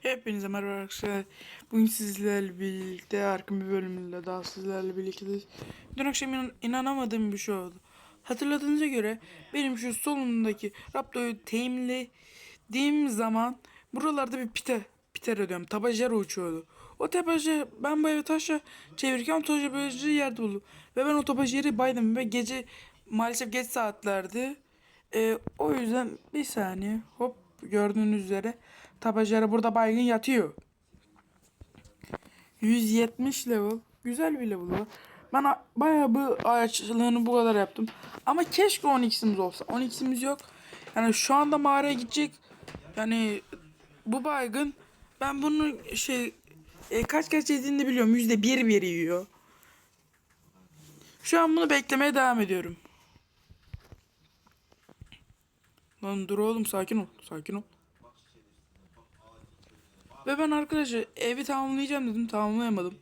Hepinize merhaba arkadaşlar. Bugün sizlerle birlikte arka bir bölümüyle daha sizlerle birlikteyiz. Dün akşam inan- inanamadığım bir şey oldu. Hatırladığınıza göre benim şu solundaki Raptor'u teyimlediğim zaman buralarda bir pite, piter ödüyorum. Tabajara uçuyordu. O tabajara ben bu evi taşla çevirirken o tabajayı yerde buldum. Ve ben o tabajayı baydım ve gece maalesef geç saatlerdi. Ee, o yüzden bir saniye hop gördüğünüz üzere tabajara burada baygın yatıyor. 170 level. Güzel bir level var. Ben bayağı bu ağaçlığını bu kadar yaptım. Ama keşke 10x'imiz olsa. 10x'imiz yok. Yani şu anda mağaraya gidecek. Yani bu baygın ben bunu şey e, kaç kaç yediğini biliyorum. Yüzde bir bir yiyor. Şu an bunu beklemeye devam ediyorum. Lan dur oğlum sakin ol. Sakin ol. Ve ben arkadaşlar evi tamamlayacağım dedim tamamlayamadım.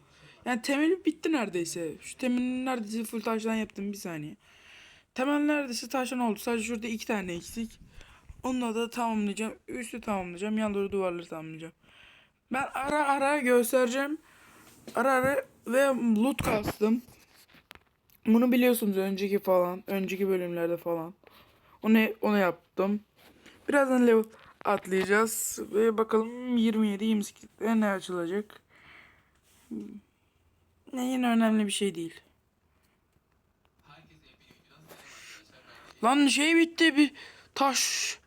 Yani temeli bitti neredeyse. Şu temelini neredeyse full taştan yaptım bir saniye. Temel neredeyse taştan oldu. Sadece şurada iki tane eksik. Onunla da tamamlayacağım. Üstü tamamlayacağım. Yan doğru duvarları tamamlayacağım. Ben ara ara göstereceğim. Ara ara ve loot kastım. Bunu biliyorsunuz önceki falan. Önceki bölümlerde falan. Onu, onu yaptım. Birazdan level atlayacağız. Ve bakalım 27 28'de ne açılacak. Ne yine önemli bir şey değil. Lan şey bitti bir taş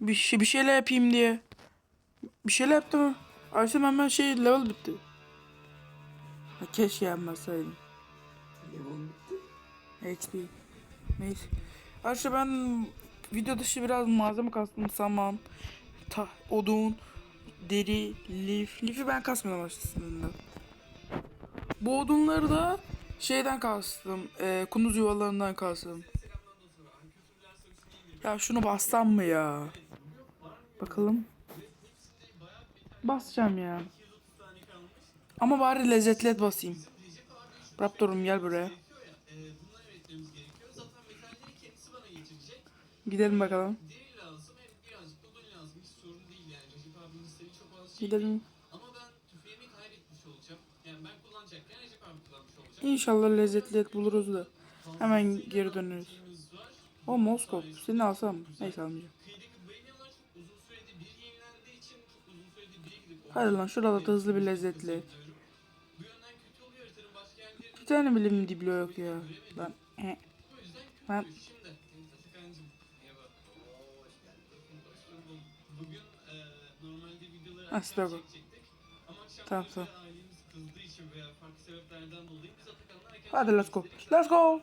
bir şey bir şeyler yapayım diye. Bir şeyler yaptım. Açtım hemen şey level bitti. Ha, Keşke yapmasaydım. XP. Neyse. Arkadaşlar ben video dışı biraz malzeme kastım. Saman, ta, odun, deri, lif. Lifi ben kasmadım aslında. Bu odunları da şeyden kastım. E, kunduz yuvalarından kastım. Ya şunu bassam mı ya? Bakalım. Basacağım ya. Ama bari lezzetli et basayım. Raptor'um gel buraya. Gidelim bakalım. lazım hem birazcık odun lazım hiç sorun değil yani Recep abinin isteği çok az şey Gidelim. ama ben tüfeğimi kaybetmiş olacağım yani ben kullanacakken Recep abi kullanmış olacak İnşallah lezzetli et buluruz da. Hemen geri döneriz. O Moskov. Seni alsam. Neyse almayacağım. kıyıdaki balinalar çok uzun süredir bir yenilendiği için çok uzun süredir bir gidip Hadi lan şurada da hızlı bir lezzetli et. bu yönden kötü oluyor haritanın başka yerlerinde Bir tane bilim diblo yok ya. Lan. eh. Ben dolayı biz Atakan'la erken hadi let's go. Let's go.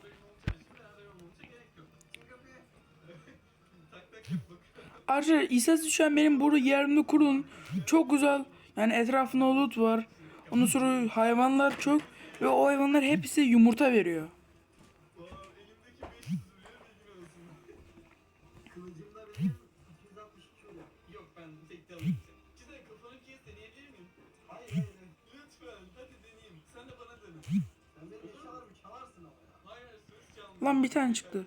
Arkadaşlar İsas düşen benim burada yerimde kurun. Çok güzel. Yani etrafında loot var. Ondan sonra hayvanlar çok. Ve o hayvanlar hepsi yumurta veriyor. Lan bir tane çıktı.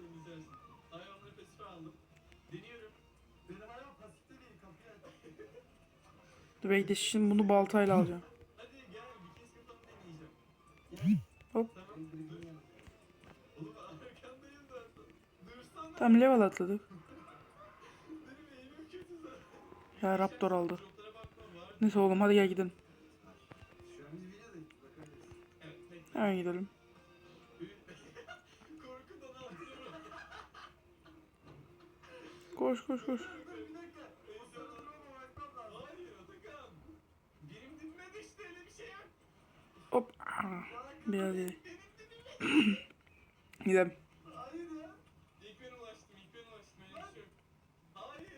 Dur bekle şimdi bunu baltayla alacağım. Hop. Tamam level atladık. Ya Raptor aldı. Neyse oğlum hadi gel gidelim. Hemen gidelim. Bir şey yok. Hayır.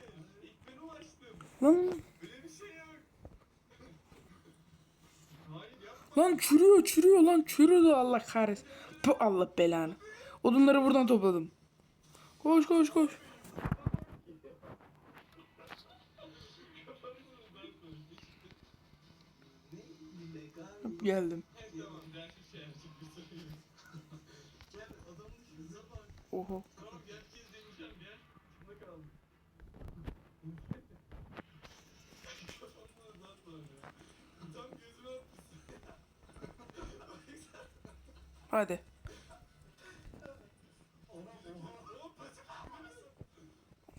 İlk ben ulaştım. Lan. Lan çürüyor çürüyor lan çürüdü Allah kahretsin. Puh, Allah belanı. Odunları buradan topladım. Koş koş koş. Gözüme atmışsın. Hadi.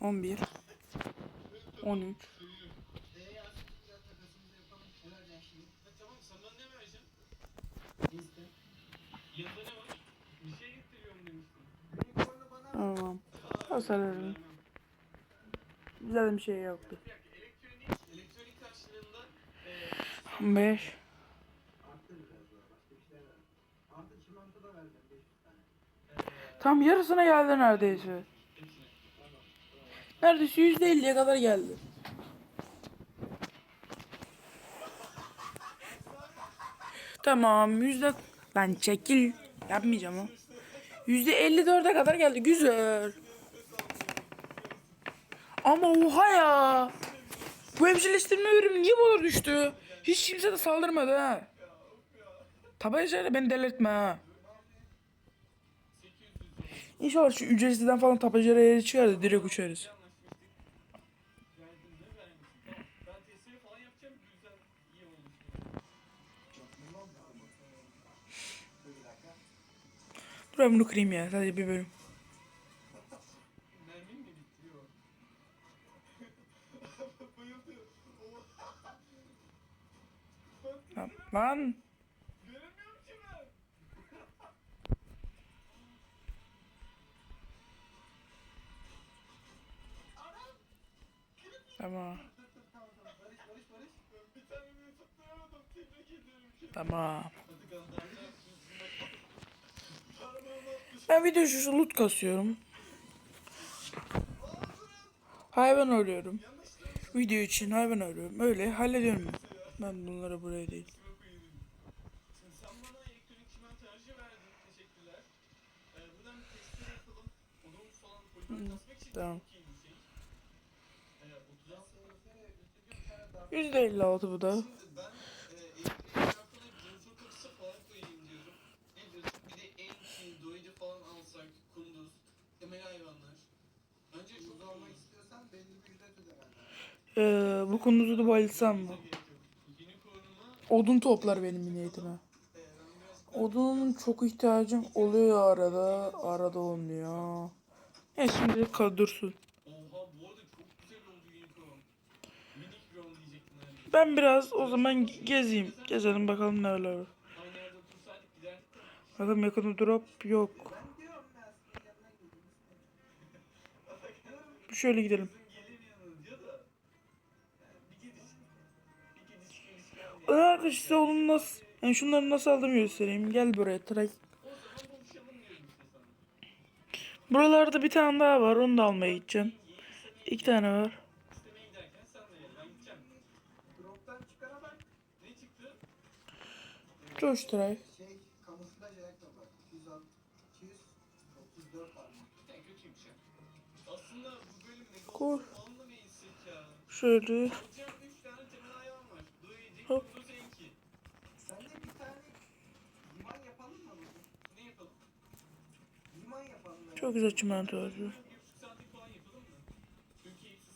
On bir. On üç. Şeyler ver. Artı çimento da vereceğim 500 tane. Tam yarısına geldi neredeyse. Neredeyse yüzde elliye kadar geldi. Tamam yüzde... Ben çekil. Yapmayacağım o. Yüzde elli dörde kadar geldi. Güzel. Ama oha ya. Bu hemşireleştirme ürünü niye bana düştü? Hiç kimse de saldırmadı ha. Tabancayla beni delirtme ha. İnşallah şu ücretsizden falan tabancayla çıkar da direkt uçarız. Dur ben bunu kırayım ya. Sadece bir bölüm. Lan- Lan. Tamam. Barış Ben video şu loot kasıyorum. Hayvan arıyorum. Video için hayvan arıyorum. Öyle hallediyorum. Ben bunları buraya değil. Kime koyayım? Şimdi sen bana elektronik çimento harcı verdin. Teşekkürler. Ee, buradan bir testleri yapalım. Odamız falan poligon kasmak için tamam. çok iyi bir şey. Ee, 36 Yüzde elli altı bu da. Şimdi ben e, elektriğin tarafına dinozor kapısı falan koyayım diyorum. Ne diyorsun? Bir de en doyucu falan alsak, kunduz, temel hayvanlar. Önce çok almak istiyorsan belli bir ücret ödemen. Ee, bu konuda da bayılsam mı? Odun toplar benim biraz Odun çok ihtiyacım oluyor arada. Arada olmuyor. E şimdi kal dursun. Oha bu arada çok güzel oldu unicorn. Minik drone diyecektim neredeyse. Ben biraz o zaman gezeyim. Gezelim bakalım neler var. Bakalım yakında drop yok. Geliş geldi. Arkadaşlar size onun nasıl... Yani şunları nasıl aldığımı göstereyim. Gel buraya trak. Buralarda bir tane daha var. Onu da almaya gideceğim. İki tane var. Tray. Şey, kamuflaj ayakkabı. 200, 234 var. Ya? Şöyle. Alacağım 3 tane temel hayvan var. Doyacak, Hop. kunduz enki. Sen de bir tane liman yapalım mı bugün? Ne yapalım? Liman yapalım. böyle. Çok güzel çimento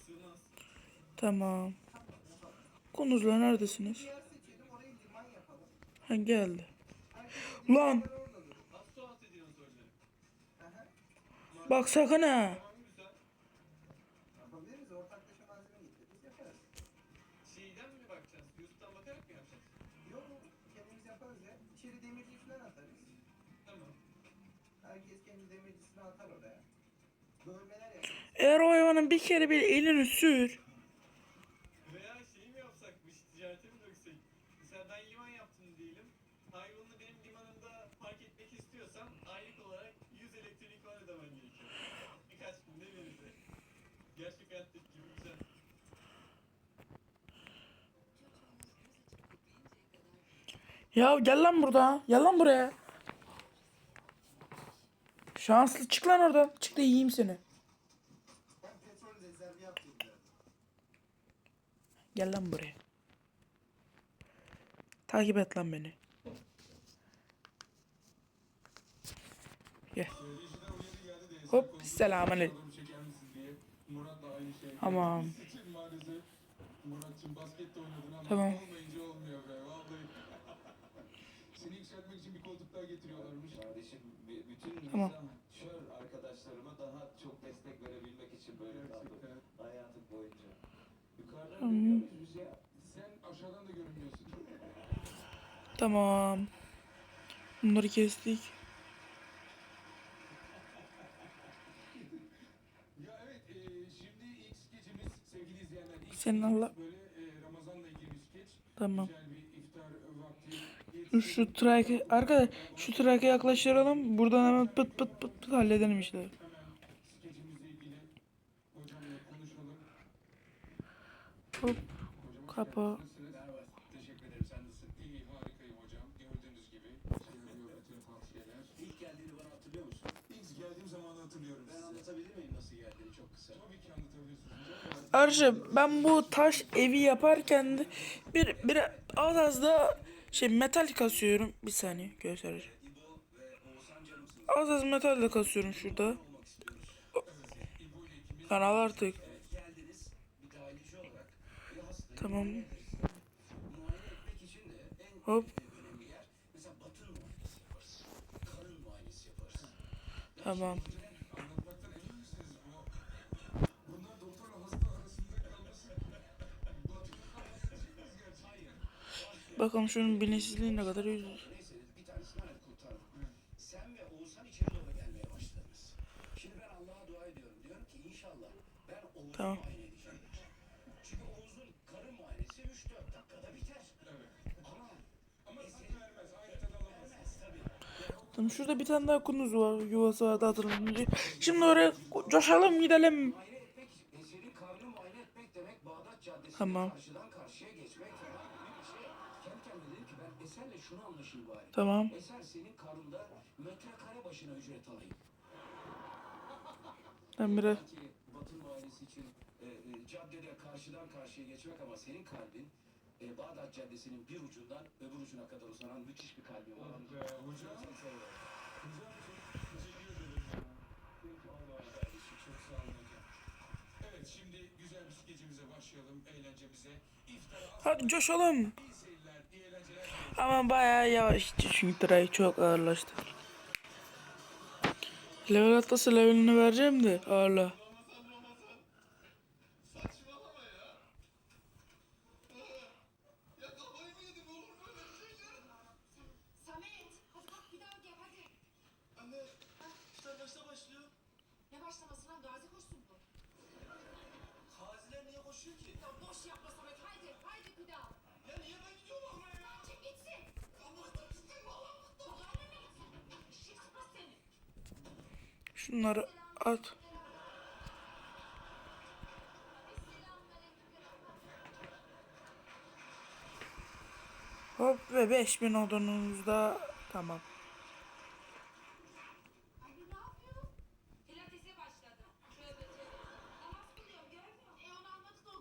sığmaz. Tamam. Konuzlar neredesiniz? Bir yer seçelim, orayı liman yapalım. Ha geldi. Lan bak sakın ha. YouTube'dan bakarak mı yapacağız? Yok, kendimiz yaparız ya. İçeri demirci falan atarız. Tamam. Herkes kendi demircisini atar oraya. Bölmeler yaparız. Eğer o hayvanın bir kere bir elini sür. Ya gel lan burada. Gel lan buraya. Şanslı çık lan oradan. Çık da yiyeyim seni. Gel lan buraya. Takip et lan beni. Gel. Hop selamünaleyküm. Tamam. Tamam. Be. yükseltmek için bir koltuk daha getiriyorlarmış. Kardeşim bütün Tamam. şör arkadaşlarıma daha çok destek verebilmek için böyle kaldım. Hayatım boyunca. Yukarıdan Tamam. görüyor muyuz biz ya? Sen aşağıdan da görünmüyorsun. Tamam. Bunları kestik. Ya evet, e, şimdi ilk skeçimiz sevgili izleyenler. Senin Allah- Böyle e, Ramazan'la ilgili bir skeç. Tamam. Güzel Şu, trike arkadaş şu trike yaklaştıralım. Buradan hemen pıt pıt pıt pıt halledelim konuşalım. Hop Kapa. hatırlıyorum Ben bu taş evi yaparken bir bir az az da şey metal kasıyorum. Bir saniye göstereceğim. Az az metal de kasıyorum şurada. Kanal artık. Tamam. Hop. önemli tat vermez. Aynı tad alamaz. vermez tabii. Tamam şurada bir tane daha kunduz var. Yuvası vardı hatırlamıyorum. Şimdi oraya coşalım gidelim. Muayene etmek, e, senin karnını muayene etmek demek Bağdat Caddesi'ne Tamam. karşıdan karşıya geçmek falan gibi bir şey. Kendi kendime dedim ki ben Eser'le şunu anlaşayım bari. Tamam. Eser senin karnında metrekare başına ücret alayım. Belki batın muayenesi için e, e, caddede karşıdan karşıya geçmek ama senin kalbin e, Bağdat Caddesi'nin bir ucundan öbür ucuna kadar uzanan müthiş bir var. Be, hocam. Seni seviyorum. Hocam çok teşekkür ederim ya. Allah kardeşim çok sağ olun hocam. Evet şimdi güzel bir skecimize başlayalım. Eğlencemize. İftara hadi coşalım. iyi seyirler, iyi eğlenceler. Ama bayağı yavaş çünkü trike çok ağırlaştı. Level atlası levelini vereceğim de ağırla.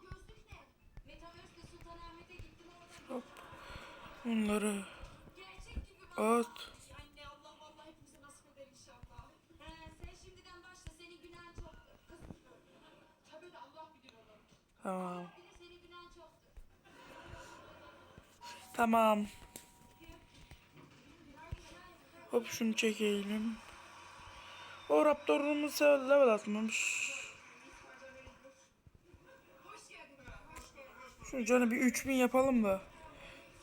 Gözlük ne? Metaverse'de Sultanahmet'e gittim orada. Bunları at. Anne Allah vallahi hepimize nasip eder inşallah. He sen şimdiden başla, senin günahın çoktur. Kızım. Tabii de Allah bilir onu. Tamam. Bir de senin günahın çoktur. Tamam. Hop şunu çekelim. O raptorumuz level atmamış. Şu canı bir 3000 yapalım da.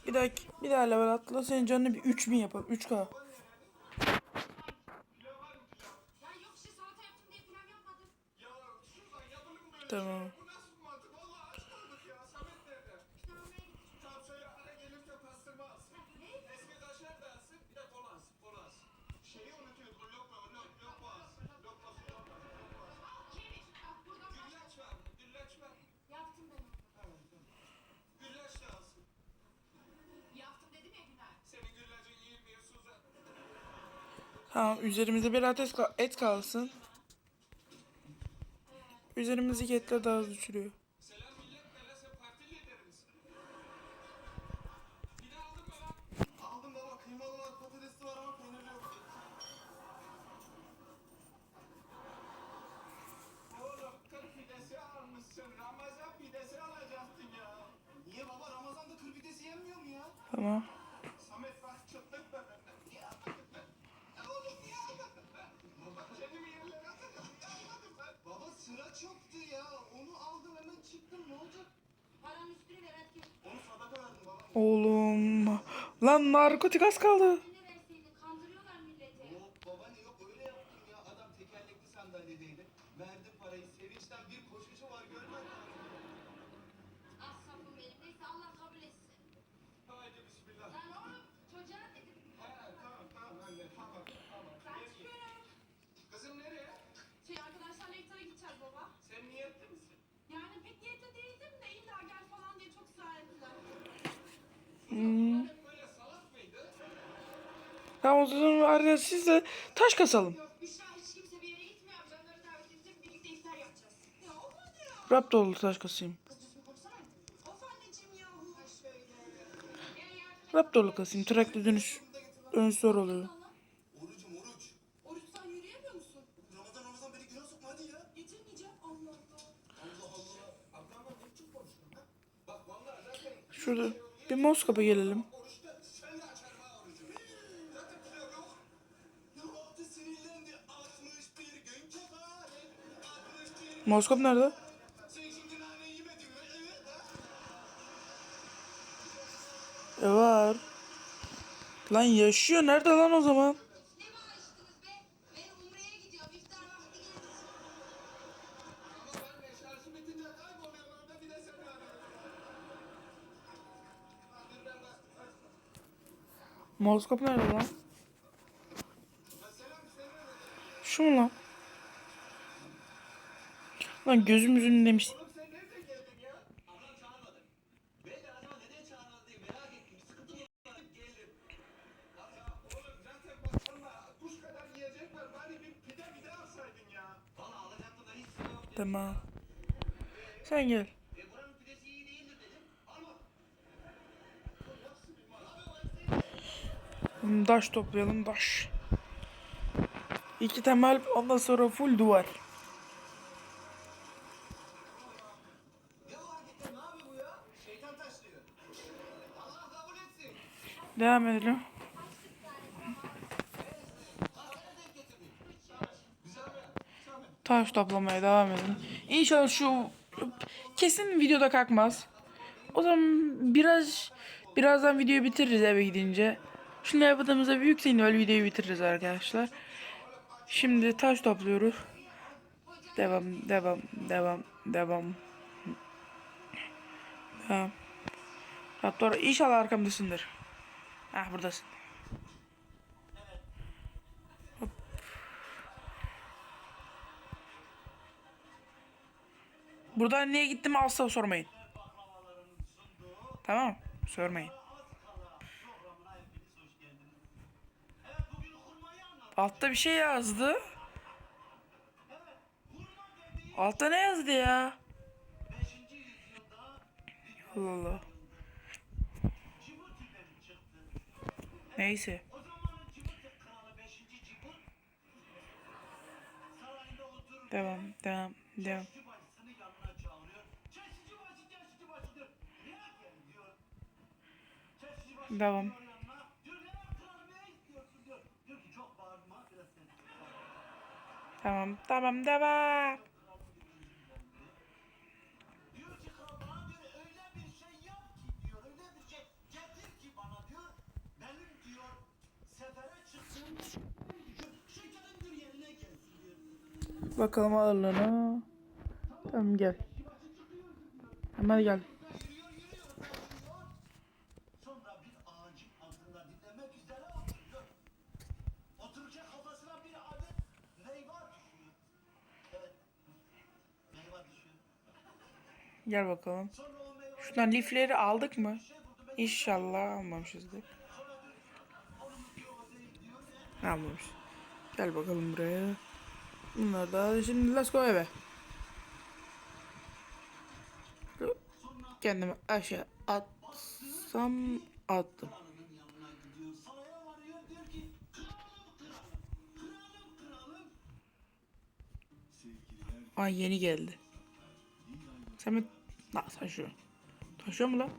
Bir daha bir daha level atla senin canını bir 3000 yapalım. 3K. Ya Tamam üzerimizde bir ateş ka- et kalsın. Üzerimizdeki etler daha hızlı düşürüyor. Selam Oğlum. Lan narkotik az kaldı. Ne verseydi kandırıyorlar milleti. Yok babaanne yok öyle yaptım ya. Adam tekerlekli sandalyedeydi. Verdi parayı. Sevinçten bir koşuşu var görmedin mi? Ah safım benim. Neyse Allah kabul etsin. Haydi bismillah. Lan oğlum çocuğa dedim. Ha, tamam tamam anne tamam tamam. Ben çıkıyorum. Kızım nereye? Şey arkadaşlarla iftara gideceğiz baba. Sen niyetli misin? Yani pek niyette değildim de illa gel falan diye çok ısrar ettiler. Böyle salak mıydı? Tamam o zaman arkadaşlar siz de taş kasalım. Yok Büşra hiç kimse bir yere gitmiyor. Canları davet edecek birlikte iftar yapacağız. Ya olmadı ya. Rap dolu taş kasayım. Ya. Rap dolu kasayım. Traktör dönüş ön zor oluyor. Ya. Şurada bir Moskova gelelim. oruçta sen de açarım ha orucu. Zaten pilav yok. Ne yaptı sinirlendi 61 gün kefaret. 61 Moskova nerede? E var. Lan yaşıyor. Nerede lan o zaman? Moskova nerede lan? Şu mu lan? Lan gözümüzün demiş. Oğlum sen nereden geldin ya? Ablam çağırmadı. Ben de acaba neden çağırmadı diye merak ettim. Sıkıntı mı var? Geldim. Ya oğlum zaten baksana kuş kadar yiyecek var. Bari bir pide pide alsaydın ya. Valla alacaktım da hiç sıra yok. Tamam. Sen gel. E buranın pidesi iyi değildir dedim. Alma. Taş toplayalım taş. İki temel ondan sonra full duvar. Devam edelim. Taş toplamaya devam edin. İnşallah şu kesin videoda kalkmaz. O zaman biraz birazdan videoyu bitiririz eve gidince. Şunu yaptığımızda büyük ihtimalle videoyu bitiririz arkadaşlar. Şimdi taş topluyoruz. Devam, devam, devam, devam. Devam. Raptor inşallah arkamdasındır. Ah buradasın. Hop. Buradan niye gittim asla sormayın. Tamam sormayın. Altta bir şey yazdı. Altta ne yazdı ya? Allah Allah. Neyse. Devam, devam, devam. Devam. Yerine gelsin diyor. Bakalım ağırlığına. Tamam gel. Hemen gel. Gel bakalım. Şuradan lifleri aldık mı? İnşallah almamışızdır. Almamış. Gel bakalım buraya. Bunlar da şimdi let's go eve. Kendimi aşağı atsam attım. Ay yeni geldi. Sen mi? Lan taşıyor. Taşıyor mu lan?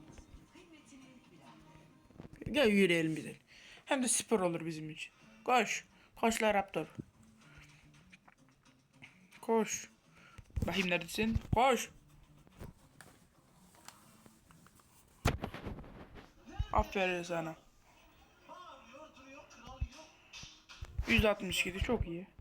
Gel yürüyelim bizim. Hem de spor olur bizim için. Koş. Koş la Raptor. Koş. Rahim neredesin? Koş. Aferin sana. 162 çok iyi.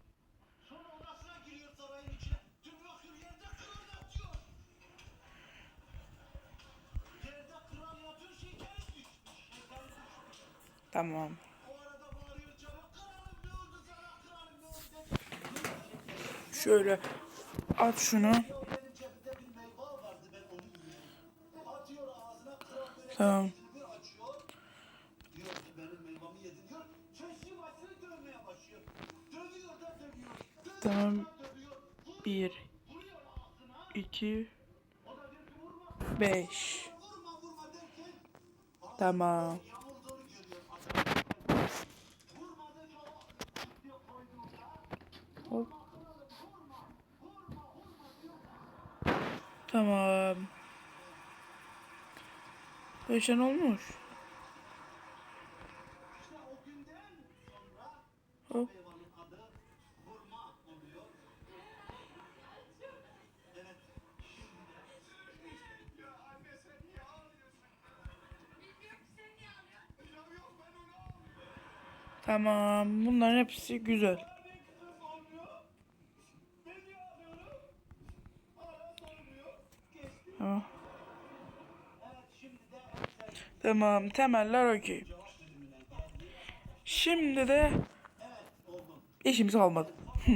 Tamam. Şöyle at şunu. Tamam. Tamam. Bir. iki, Beş. Tamam. Tamam. Kaçan olmuş. Hop. Tamam. Bunların hepsi güzel. Tamam temeller okey. Şimdi de işimiz kalmadı.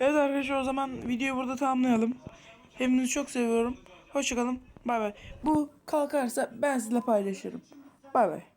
evet arkadaşlar o zaman videoyu burada tamamlayalım. Hepinizi çok seviyorum. Hoşçakalın. Bay bay. Bu kalkarsa ben sizinle paylaşırım. Bay bay.